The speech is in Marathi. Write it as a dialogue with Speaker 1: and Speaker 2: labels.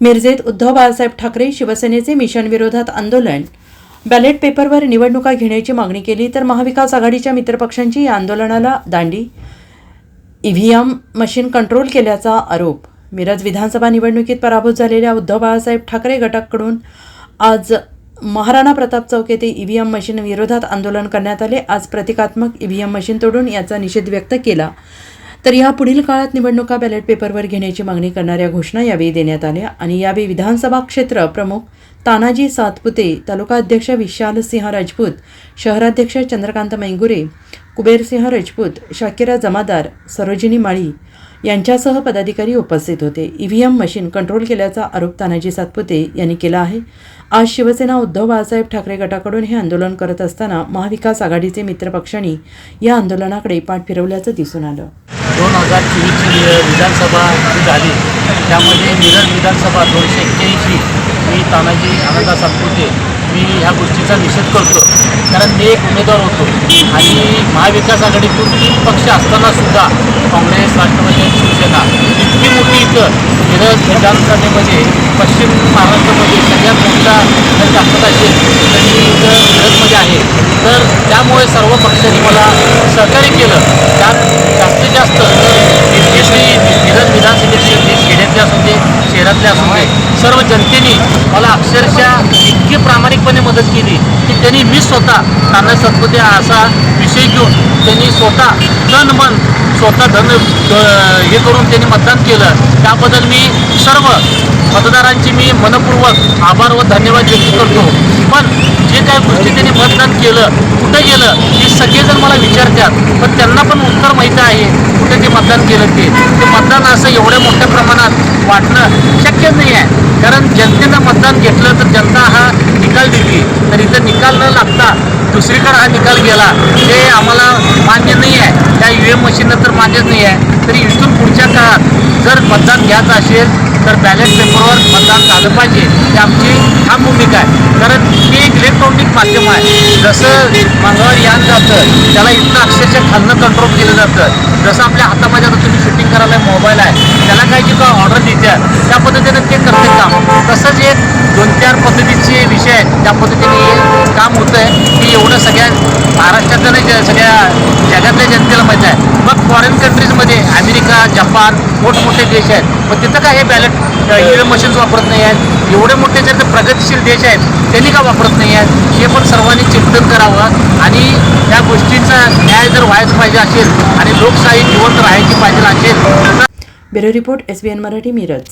Speaker 1: मिरजेत उद्धव बाळासाहेब ठाकरे शिवसेनेचे मिशन विरोधात आंदोलन. बॅलेट पेपरवर निवडणुका घेण्याची मागणी केली तर महाविकास आघाडीच्या मित्रपक्षांची या आंदोलनाला दांडी. ईव्हीएम मशीन कंट्रोल केल्याचा आरोप. मिरज विधानसभा निवडणुकीत पराभूत झालेल्या उद्धव बाळासाहेब ठाकरे गटाकडून आज महाराणा प्रताप चौक येथे ईव्हीएम मशीन विरोधात आंदोलन करण्यात आले. आज प्रतिकात्मक ईव्हीएम मशीन तोडून याचा निषेध व्यक्त केला. तर या पुढील काळात निवडणुका बॅलेट पेपरवर घेण्याची मागणी करणाऱ्या घोषणा यावेळी देण्यात आल्या आणि यावेळी विधानसभा क्षेत्र प्रमुख तानाजी सातपुते तालुका अध्यक्ष विशाल सिंह राजपूत शहराध्यक्ष चंद्रकांत मैंगुरे कुबेरसिंह राजपूत शाकिरा जमादार सरोजिनी माळी यांच्यासह पदाधिकारी उपस्थित होते. ईव्हीएम मशीन कंट्रोल केल्याचा आरोप तानाजी सातपुते यांनी केला आहे. आज शिवसेना उद्धव बाळासाहेब ठाकरे गटाकडून हे आंदोलन करत असताना महाविकास आघाडीचे मित्रपक्षांनी या आंदोलनाकडे पाठ फिरवल्याचं दिसून आलं.
Speaker 2: दोन हजार चोवीसची विधानसभा जी झाली त्यामध्ये मिरज विधानसभा दोनशे एक्क्याऐंशी मी तानाजी आनंदा सातपुते मी ह्या गोष्टीचा निषेध करतो कारण मी एक उमेदवार होतो आणि महाविकास आघाडीतून तीन पक्ष असताना सुद्धा काँग्रेस राष्ट्रवादी आणि शिवसेना इतकी मोठी इथं मिरज विधानसभेमध्ये पश्चिम महाराष्ट्रामध्ये सगळ्यात मोठा जर ताकद असेल तर मी इथं मिरजमध्ये आहे. तर त्यामुळे सर्व पक्षांनी मला सहकार्य केलं. शहरातले असू दे सर्व जनतेने मला अक्षरशः इतकी प्रामाणिकपणे मदत केली की त्यांनी मी स्वतः ताना सत्पते असा विषय घेऊन त्यांनी स्वतः तन मन स्वतः धन हे करून त्यांनी मतदान केलं. त्याबद्दल मी सर्व मतदारांची मी मनपूर्वक आभार व धन्यवाद व्यक्त करतो. पण जे काही गोष्टी त्यांनी मतदान केलं कुठं गेलं हे सगळेजण मला विचारतात. पण त्यांना पण उत्तर माहीत आहे. कुठे ते मतदान केलं ते ते मतदान असं एवढ्या मोठ्या प्रमाणात वाटणं शक्य नाही आहे. कारण जनतेनं मतदान घेतलं तर जनता हा निकाल दिली तर इथं निकाल न लागता दुसरीकडे हा निकाल गेला हे आम्हाला मान्य नाही आहे. त्या यू एम मशीननं तर मान्यच नाही आहे. तरी इथून पुढच्या काळात जर मतदान घ्यायचं असेल तर बॅलेट पेपरवर मतदान झालं पाहिजे. ही आमची ठाम भूमिका आहे. कारण ते एक इलेक्ट्रॉनिक माध्यम आहे. जसं मंगळ यान जातं त्याला इतकं अक्षरशः खालनं कंट्रोल केलं जातं. जसं आपल्या हातामध्ये आता तुम्ही शूटिंग करायला मोबाईल आहे त्याला काही जी काय ऑर्डर देत्या त्या पद्धतीनं ते करते काम तसंच एक दोन चार पद्धतीचे विषय आहेत. त्या पद्धतीने काम होतं आहे की एवढं सगळ्या महाराष्ट्रातल्या नाही सगळ्या जगातल्या जनतेला माहीत आहे. मग फॉरेन कंट्रीजमध्ये अमेरिका जपान मोठमोठे देश आहेत. पण तिथं काय हे बॅलेट ईव्हीएम मशीन्स वापरत नाही आहेत. एवढे मोठे जे प्रगतिशील देश आहेत त्यांनी का वापरत नाही आहेत? हे पण सर्वांनी चिंतन करावं. आणि या गोष्टींचा न्याय जर व्हायचं पाहिजे असेल आणि लोकशाही जिवंत राहायची पाहिजे असेल
Speaker 1: bureau report S B N Marathi Miraj.